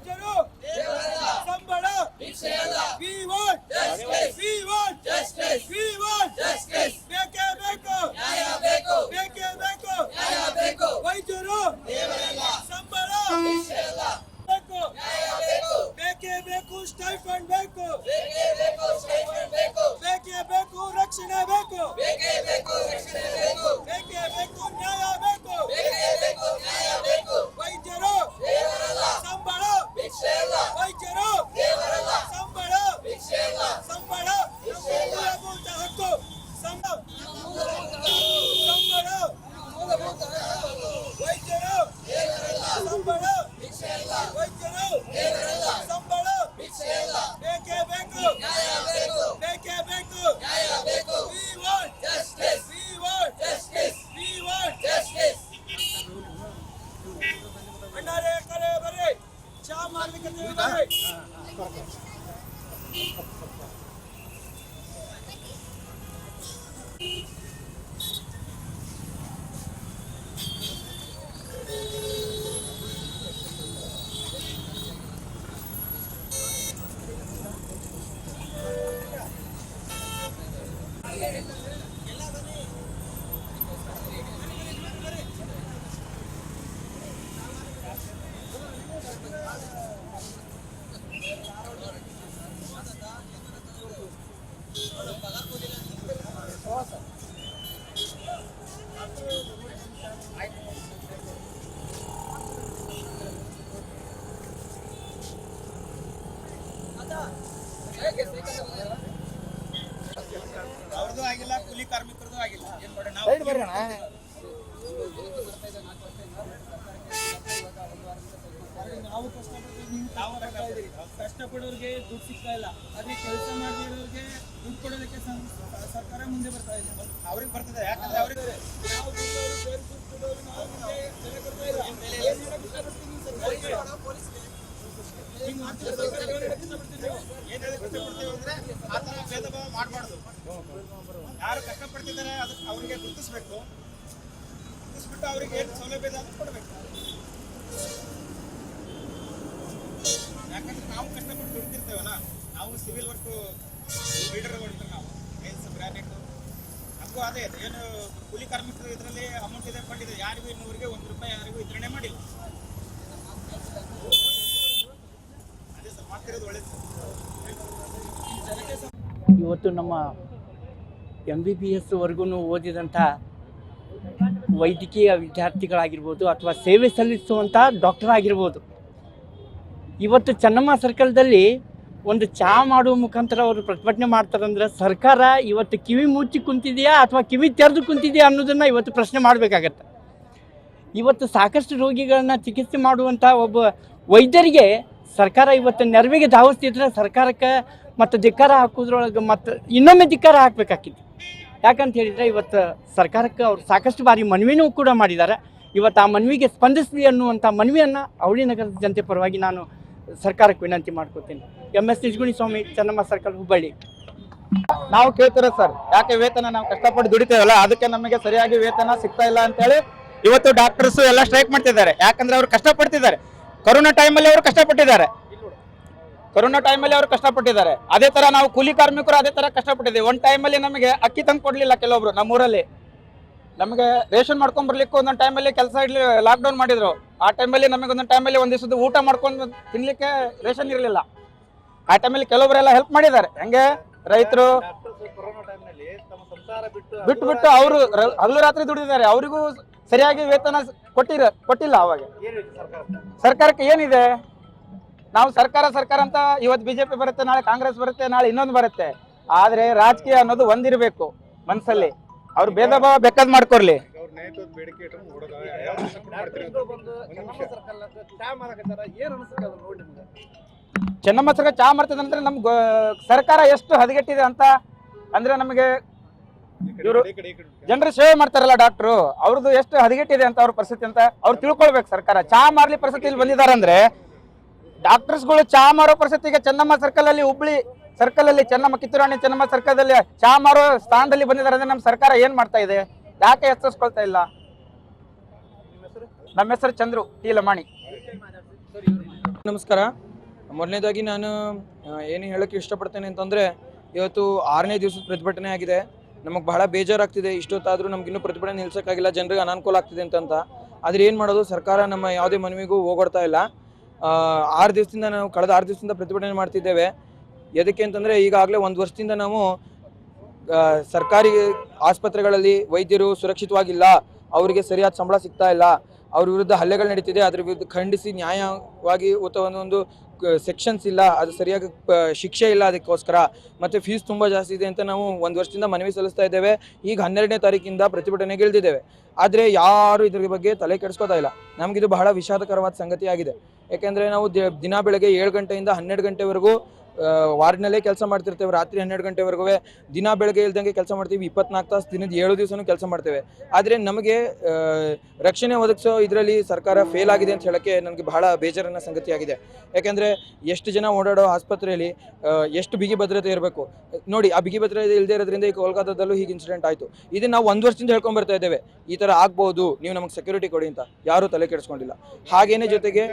ವೈದ್ಯರು ಸಂಬಳ We want We want We want ಬೇಕೇ ಬೇಕು ಬೇಕೇ ಬೇಕು ವೈದ್ಯರು ಸಂಬಳ ಬೇಕು ಕಾರ್ಮಿಕರದು ಆಗಿಲ್ಲ. ಏನ್ ಮಾಡೋಣ? ನಾವು ನಾವು ಕಷ್ಟಪಡ್ತೀವಿ ನೀವು ತಾವು ಕಷ್ಟಪಡ್ತೀರಿ ಕಷ್ಟಪಡೋರಿಗೆ ದುಡ್ಡು ಸಿಗ್ತಾ ಇಲ್ಲ. ಅದೇ ಕೆಲಸ ಮಾಡಿರೋರಿಗೆ ದುಡ್ಡು ಕೊಡೋದಕ್ಕೆ ಸರ್ಕಾರ ಮುಂದೆ ಬರ್ತಾ ಇದೆ. ಅವ್ರಿಗೆ ಬರ್ತದೆ. ಯಾಕಂದ್ರೆ ಅವ್ರಿಗೆ ನಾವು ದುಡ್ಡವರು, ಬೇರೆ ದುಡ್ಡು ಕೊಡೋರು ನಾವು ಮುಂದೆ ಬೆಲೆ ಕೊಡ್ತಾ ಇಲ್ಲ. ಏನ್ ಮಾಡಕ್ ಇಷ್ಟಪಡ್ತೀರಿ ನೀವು ಸರ್ಕಾರಕ್ಕೆ? ಹಿಂಗ್ ಮಾಡ್ತಿದ್ರೆ ಸರ್ಕಾರಕ್ಕೆ ಏನ್ ಹೇಳಕ್ ಇಷ್ಟಪಡ್ತೀರಿ ನೀವು? ಏನ್ ಹೇಳಕ್ ಇಷ್ಟಪಡ್ತೀವಿ ಅಂದ್ರೆ ಆ ಥರ ಭೇದ ಭಾವ ಮಾಡಬಾರ್ದು ಯಾರು ಕಷ್ಟಪಡ್ತಿದ್ದಾರೆ ಅದಕ್ಕೆ ಅವರಿಗೆ ಗುರುತಿಸ್ಬೇಕು. ಗುರುತಿಸ್ಬಿಟ್ಟು ಅವರಿಗೆ ಏನು ಸೌಲಭ್ಯ ಇದೆ ಅದನ್ನ ಕೊಡಬೇಕು. ಯಾಕಂದ್ರೆ ನಾವು ಕಷ್ಟಪಟ್ಟು ದುಡ್ತಿರ್ತೇವಲ್ಲ, ನಾವು ಸಿವಿಲ್ ವರ್ಕ್ ಲೀಡರ್ ಹೊಡಿತೀವಿ ನಾವು. ಮೇನ್ಸ್ ಗ್ರಾನೇಟ್ ನಮಗೂ ಅದೇ ಏನು ಕೂಲಿ ಕಾರ್ಮಿಕರು ಇದರಲ್ಲಿ ಅಮೌಂಟ್ ಇದೆ ಫಂಡ್ ಯಾರಿಗೂ ಇನ್ನೂರಿಗೆ ಒಂದು ರೂಪಾಯಿ, ಯಾರಿಗೂ ವಿತರಣೆ ಮಾಡಿಲ್ಲ. ಅದೇ ಸರ್. ಇವತ್ತು ನಮ್ಮ ಎಂ ಬಿ ಬಿ ಎಸ್ವರೆಗೂ ಓದಿದಂಥ ವೈದ್ಯಕೀಯ ವಿದ್ಯಾರ್ಥಿಗಳಾಗಿರ್ಬೋದು ಅಥವಾ ಸೇವೆ ಸಲ್ಲಿಸುವಂಥ ಡಾಕ್ಟರ್ ಆಗಿರ್ಬೋದು. ಇವತ್ತು ಚೆನ್ನಮ್ಮ ಸರ್ಕಲ್ದಲ್ಲಿ ಒಂದು ಚಹಾ ಮಾಡುವ ಮುಖಾಂತರ ಅವರು ಪ್ರತಿಭಟನೆ ಮಾಡ್ತಾರಂದ್ರೆ ಸರ್ಕಾರ ಇವತ್ತು ಕಿವಿ ಮುಚ್ಚಿ ಕುಂತಿದೆಯಾ ಅಥವಾ ಕಿವಿ ತೆರೆದು ಕುಂತಿದೆಯಾ ಅನ್ನೋದನ್ನು ಇವತ್ತು ಪ್ರಶ್ನೆ ಮಾಡಬೇಕಾಗತ್ತೆ. ಇವತ್ತು ಸಾಕಷ್ಟು ರೋಗಿಗಳನ್ನ ಚಿಕಿತ್ಸೆ ಮಾಡುವಂಥ ಒಬ್ಬ ವೈದ್ಯರಿಗೆ ಸರ್ಕಾರ ಇವತ್ತು ನೆರವಿಗೆ ಧಾವಿಸ್ತಿದ್ರೆ ಸರ್ಕಾರಕ್ಕೆ ಮತ್ತು ಧಿಕ್ಕಾರ ಹಾಕೋದ್ರೊಳಗೆ ಮತ್ತು ಇನ್ನೊಮ್ಮೆ ಧಿಕ್ಕಾರ ಹಾಕ್ಬೇಕಾಗಿತ್ತು ಯಾಕಂತ ಹೇಳಿದರೆ ಇವತ್ತು ಸರ್ಕಾರಕ್ಕೆ ಅವರು ಸಾಕಷ್ಟು ಬಾರಿ ಮನವಿನೂ ಕೂಡ ಮಾಡಿದ್ದಾರೆ. ಇವತ್ತು ಆ ಮನವಿಗೆ ಸ್ಪಂದಿಸಲಿ ಅನ್ನುವಂಥ ಮನವಿಯನ್ನು ಅವಳಿ ನಗರದ ಜನತೆ ಪರವಾಗಿ ನಾನು ಸರ್ಕಾರಕ್ಕೆ ವಿನಂತಿ ಮಾಡ್ಕೋತೀನಿ. M S Nijaguni Swami Chennamma circle Hubballi. ನಾವು ಕೇಳ್ತೀರ ಸರ್? ಯಾಕೆ ವೇತನ ನಾವು ಕಷ್ಟಪಟ್ಟು ದುಡಿತೇವಲ್ಲ? ಅದಕ್ಕೆ ನಮಗೆ ಸರಿಯಾಗಿ ವೇತನ ಸಿಗ್ತಾ ಇಲ್ಲ ಅಂತ ಹೇಳಿ ಇವತ್ತು ಡಾಕ್ಟರ್ಸ್ ಎಲ್ಲ ಸ್ಟ್ರೈಕ್ ಮಾಡ್ತಿದ್ದಾರೆ. ಯಾಕಂದ್ರೆ ಅವ್ರು ಕಷ್ಟಪಡ್ತಿದ್ದಾರೆ. ಕೊರೋನಾ ಟೈಮಲ್ಲಿ ಅವರು ಕಷ್ಟಪಟ್ಟಿದ್ದಾರೆ. ಕೊರೋನಾ ಟೈಮಲ್ಲಿ ಅವರು ಕಷ್ಟಪಟ್ಟಿದ್ದಾರೆ. ಅದೇ ತರ ನಾವು ಕೂಲಿ ಕಾರ್ಮಿಕರು ಅದೇ ತರ ಕಷ್ಟಪಟ್ಟಿದ್ದೀವಿ. ಒಂದು ಟೈಮಲ್ಲಿ ನಮಗೆ ಅಕ್ಕಿ ತಂದು ಕೊಡಲಿಲ್ಲ ಕೆಲವೊಬ್ರು ನಮ್ಮೂರಲ್ಲಿ. ನಮಗೆ ರೇಷನ್ ಮಾಡ್ಕೊಂಡ್ ಬರ್ಲಿಕ್ಕೆ ಒಂದೊಂದು ಟೈಮಲ್ಲಿ ಕೆಲಸ ಇಡ್ಲಿ ಲಾಕ್ಡೌನ್ ಮಾಡಿದ್ರು. ಆ ಟೈಮಲ್ಲಿ ನಮಗೆ ಒಂದೊಂದು ಟೈಮಲ್ಲಿ ಒಂದು ದಿವಸದ ಊಟ ಮಾಡ್ಕೊಂಡು ತಿನ್ಲಿಕ್ಕೆ ರೇಷನ್ ಇರಲಿಲ್ಲ. ಆ ಟೈಮಲ್ಲಿ ಕೆಲವೊಬ್ಬರೆಲ್ಲ ಹೆಲ್ಪ್ ಮಾಡಿದ್ದಾರೆ. ಹೆಂಗೆ? ರೈತರು ಬಿಟ್ಟು ಬಿಟ್ಟು ಅವರು ಹಗಲು ರಾತ್ರಿ ದುಡಿದಿದ್ದಾರೆ. ಅವರಿಗೂ ಸರಿಯಾಗಿ ವೇತನ ಕೊಟ್ಟಿರ ಕೊಟ್ಟಿಲ್ಲ ಅವಾಗ. ಸರ್ಕಾರಕ್ಕೆ ಏನಿದೆ? ನಾವು ಸರ್ಕಾರ ಸರ್ಕಾರ ಅಂತ ಇವತ್ತು ಬಿಜೆಪಿ ಬರುತ್ತೆ ನಾಳೆ ಕಾಂಗ್ರೆಸ್ ಬರುತ್ತೆ ನಾಳೆ ಇನ್ನೊಂದು ಬರುತ್ತೆ. ಆದ್ರೆ ರಾಜಕೀಯ ಅನ್ನೋದು ಒಂದಿರಬೇಕು ಮನಸ್ಸಲ್ಲಿ ಅವ್ರು ಭೇದ ಭಾವ ಬೇಕಾದ್ ಮಾಡ್ಕೊರ್ಲಿ. ಚೆನ್ನಮ್ಮ ಸರ್ಕಾರ ಚಾ ಮಾಡ್ತದೆ ಅಂದ್ರೆ ನಮ್ ಸರ್ಕಾರ ಎಷ್ಟು ಹದಗೆಟ್ಟಿದೆ ಅಂತ ಅಂದ್ರೆ ನಮಗೆ ಇವರು ಜನರು ಸೇವೆ ಮಾಡ್ತಾರಲ್ಲ ಡಾಕ್ಟ್ರು ಅವ್ರದ್ದು ಎಷ್ಟು ಹದಗೆಟ್ಟಿದೆ ಅಂತ ಅವ್ರ ಪರಿಸ್ಥಿತಿ ಅಂತ ಅವ್ರು ತಿಳ್ಕೊಳ್ಬೇಕು ಸರ್ಕಾರ. ಚಾ ಮಾರ್ಲಿ ಬಂದಿದ್ದಾರೆ ಬಂದಿದಾರಂದ್ರೆ ಡಾಕ್ಟರ್ಸ್ಗಳು ಚಹಾ ಮಾರೋ ಪರಿಸ್ಥಿತಿಗೆ ಚೆನ್ನಮ್ಮ ಸರ್ಕಲ್ ಅಲ್ಲಿ, ಹುಬ್ಳಿ ಸರ್ಕಲ್ ಅಲ್ಲಿ, ಚೆನ್ನಮ್ಮ, ಕಿತ್ತೂರಾಣಿ ಚೆನ್ನಮ್ಮ ಸರ್ಕಲ್ ಅಲ್ಲಿ ಚಾ ಮಾರೋ ಸ್ಥಾನದಲ್ಲಿ ಬಂದಿದ್ದಾರೆ ಅಂದ್ರೆ ನಮ್ಮ ಸರ್ಕಾರ ಏನ್ ಮಾಡ್ತಾ ಇದೆ? ಯಾಕೆ ಎಚ್ಚರಿಸ್ಕೊಳ್ತಾ ಇಲ್ಲ? ನಮ್ಮ ಹೆಸರು ಚಂದ್ರು, ಟಿ ಲಮಾಣಿ. ನಮಸ್ಕಾರ. ಮೊದಲನೇದಾಗಿ ನಾನು ಏನು ಹೇಳೋಕ್ಕೆ ಇಷ್ಟಪಡ್ತೇನೆ ಅಂತಂದರೆ, ಇವತ್ತು ಆರನೇ ದಿವಸದ ಪ್ರತಿಭಟನೆ ಆಗಿದೆ. ನಮಗೆ ಬಹಳ ಬೇಜಾರಾಗ್ತಿದೆ. ಇಷ್ಟೊತ್ತಾದರೂ ನಮ್ಗಿನ್ನೂ ಪ್ರತಿಭಟನೆ ನಿಲ್ಸೋಕ್ಕಾಗಿಲ್ಲ. ಜನರಿಗೆ ಅನಾನುಕೂಲ ಆಗ್ತಿದೆ ಅಂತಂತ. ಆದರೆ ಏನು ಮಾಡೋದು? ಸರ್ಕಾರ ನಮ್ಮ ಯಾವುದೇ ಮನವಿಗೂ ಹೋಗೊಡ್ತಾ ಇಲ್ಲ. ಆರು ದಿವಸದಿಂದ ನಾವು ಕಳೆದ ಆರು ದಿವಸದಿಂದ ಪ್ರತಿಭಟನೆ ಮಾಡ್ತಿದ್ದೇವೆ. ಎದಕ್ಕೆ ಅಂತಂದರೆ ಈಗಾಗಲೇ ಒಂದು ವರ್ಷದಿಂದ ನಾವು ಸರ್ಕಾರಿ ಆಸ್ಪತ್ರೆಗಳಲ್ಲಿ ವೈದ್ಯರು ಸುರಕ್ಷಿತವಾಗಿಲ್ಲ, ಅವರಿಗೆ ಸರಿಯಾದ ಸಂಬಳ ಸಿಗ್ತಾ ಇಲ್ಲ, ಅವ್ರ ವಿರುದ್ಧ ಹಲ್ಲೆಗಳು ನಡೀತಿದೆ, ಅದ್ರ ವಿರುದ್ಧ ಖಂಡಿಸಿ ನ್ಯಾಯವಾಗಿ ಅಥವಾ ಒಂದೊಂದು ಸೆಕ್ಷನ್ಸ್ ಇಲ್ಲ, ಅದು ಸರಿಯಾಗಿ ಶಿಕ್ಷೆ ಇಲ್ಲ ಅದಕ್ಕೋಸ್ಕರ. ಮತ್ತು ಫೀಸ್ ತುಂಬ ಜಾಸ್ತಿ ಇದೆ ಅಂತ ನಾವು ಒಂದು ವರ್ಷದಿಂದ ಮನವಿ ಸಲ್ಲಿಸ್ತಾ ಇದ್ದೇವೆ. ಈಗ ಹನ್ನೆರಡನೇ ತಾರೀಕಿಂದ ಪ್ರತಿಭಟನೆಗೆ ಇಳಿದಿದ್ದೇವೆ ಆದರೆ ಯಾರು ಇದ್ರ ಬಗ್ಗೆ ತಲೆ ಕೆಡಿಸ್ಕೋತಾ ಇಲ್ಲ. ನಮಗಿದು ಬಹಳ ವಿಷಾದಕರವಾದ ಸಂಗತಿಯಾಗಿದೆ. ಯಾಕೆಂದರೆ ನಾವು ದಿನ ಬೆಳಗ್ಗೆ ಏಳು ಗಂಟೆಯಿಂದ ಹನ್ನೆರಡು ಗಂಟೆವರೆಗೂ ವಾರ್ಡ್ನಲ್ಲೇ ಕೆಲಸ ಮಾಡ್ತಿರ್ತೇವೆ. ರಾತ್ರಿ ಹನ್ನೆರಡು ಗಂಟೆವರೆಗೂ ದಿನ ಬೆಳಗ್ಗೆ ಇಲ್ದಂಗೆ ಕೆಲಸ ಮಾಡ್ತೀವಿ. ಇಪ್ಪತ್ನಾಲ್ಕು ತಾಸು ದಿನದ ಏಳು ದಿವಸನೂ ಕೆಲಸ ಮಾಡ್ತೇವೆ. ಆದರೆ ನಮಗೆ ರಕ್ಷಣೆ ಒದಗಿಸೋ ಇದರಲ್ಲಿ ಸರ್ಕಾರ ಫೇಲ್ ಆಗಿದೆ ಅಂತ ಹೇಳೋಕ್ಕೆ ನನಗೆ ಬಹಳ ಬೇಜಾರನ್ನ ಸಂಗತಿಯಾಗಿದೆ ಯಾಕೆಂದರೆ ಎಷ್ಟು ಜನ ಓಡಾಡೋ ಆಸ್ಪತ್ರೆಯಲ್ಲಿ ಎಷ್ಟು ಬಿಗಿ ಭದ್ರತೆ ಇರಬೇಕು. ನೋಡಿ, ಆ ಬಿಗಿ ಭದ್ರತೆ ಇಲ್ಲದೆ ಇರೋದ್ರಿಂದ ಈ ಕೋಲ್ಕತ್ತಾದಲ್ಲೂ ಹೀಗೆ ಇನ್ಸಿಡೆಂಟ್ ಆಯಿತು. ಇದನ್ನ ನಾವು ಒಂದು ವರ್ಷದಿಂದ ಹೇಳ್ಕೊಂಬರ್ತಾ ಇದ್ದೇವೆ. ಈ ಥರ ಆಗ್ಬೋದು, ನೀವು ನಮಗೆ ಸೆಕ್ಯೂರಿಟಿ ಕೊಡಿ ಅಂತ. ಯಾರೂ ತಲೆ ಕೆಡಿಸ್ಕೊಂಡಿಲ್ಲ. ಹಾಗೇನೆ ಜೊತೆಗೆ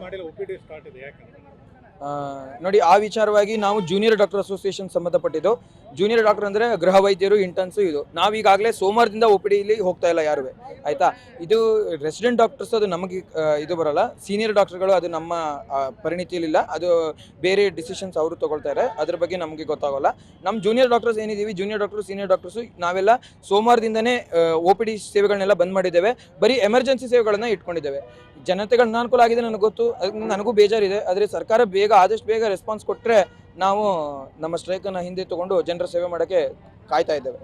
ಮಾಡಿಲ್ಲ. ಒಪಿಡಿ ಸ್ಟಾರ್ಟ್ ಇದೆ ಯಾಕಂದ್ರೆ. ನೋಡಿ, ಆ ವಿಚಾರವಾಗಿ ನಾವು ಜೂನಿಯರ್ ಡಾಕ್ಟರ್ ಅಸೋಸಿಯೇಷನ್ ಸಂಬಂಧಪಟ್ಟಿದ್ದು. ಜೂನಿಯರ್ ಡಾಕ್ಟರ್ ಅಂದರೆ ಗೃಹ ವೈದ್ಯರು ಇಂಟರ್ನ್ಸು ಇದು. ನಾವೀಗಾಗಲೇ ಸೋಮವಾರದಿಂದ ಒ ಪಿ ಡಿಲಿ ಹೋಗ್ತಾ ಇಲ್ಲ ಯಾರು ಆಯಿತಾ? ಇದು ರೆಸಿಡೆಂಟ್ ಡಾಕ್ಟರ್ಸ್ ಅದು ನಮಗೆ ಇದು ಬರಲ್ಲ. ಸೀನಿಯರ್ ಡಾಕ್ಟರ್ಗಳು ಅದು ನಮ್ಮ ಪರಿಣಿತಿಯಲ್ಲಿಲ್ಲ. ಅದು ಬೇರೆ ಡಿಸಿಷನ್ಸ್ ಅವರು ತೊಗೊಳ್ತಾರೆ ಅದ್ರ ಬಗ್ಗೆ ನಮಗೆ ಗೊತ್ತಾಗೋಲ್ಲ. ನಮ್ಮ ಜೂನಿಯರ್ ಡಾಕ್ಟರ್ಸ್ ಏನಿದ್ದೀವಿ ಜೂನಿಯರ್ ಡಾಕ್ಟರ್ ಸೀನಿಯರ್ ಡಾಕ್ಟರ್ಸು ನಾವೆಲ್ಲ ಸೋಮವಾರದಿಂದನೇ ಒ ಪಿ ಡಿ ಸೇವೆಗಳನ್ನೆಲ್ಲ ಬಂದ್ ಮಾಡಿದ್ದೇವೆ. ಬರೀ ಎಮರ್ಜೆನ್ಸಿ ಸೇವೆಗಳನ್ನ ಇಟ್ಕೊಂಡಿದ್ದೇವೆ. ಜನತೆಗಳ ಅನುಕೂಲ ಆಗಿದೆ, ನನಗೆ ಗೊತ್ತು. ನನಗೂ ಬೇಜಾರಿದೆ. ಆದರೆ ಸರ್ಕಾರ ಬೇಗ ಆದಷ್ಟು ಬೇಗ ರೆಸ್ಪಾನ್ಸ್ ಕೊಟ್ಟರೆ ನಾವು ನಮ್ಮ ಸ್ಟ್ರೈಕನ್ನು ಹಿಂದೆ ತಗೊಂಡು ಜನರ ಸೇವೆ ಮಾಡೋಕ್ಕೆ ಕಾಯ್ತಾ ಇದ್ದೇವೆ.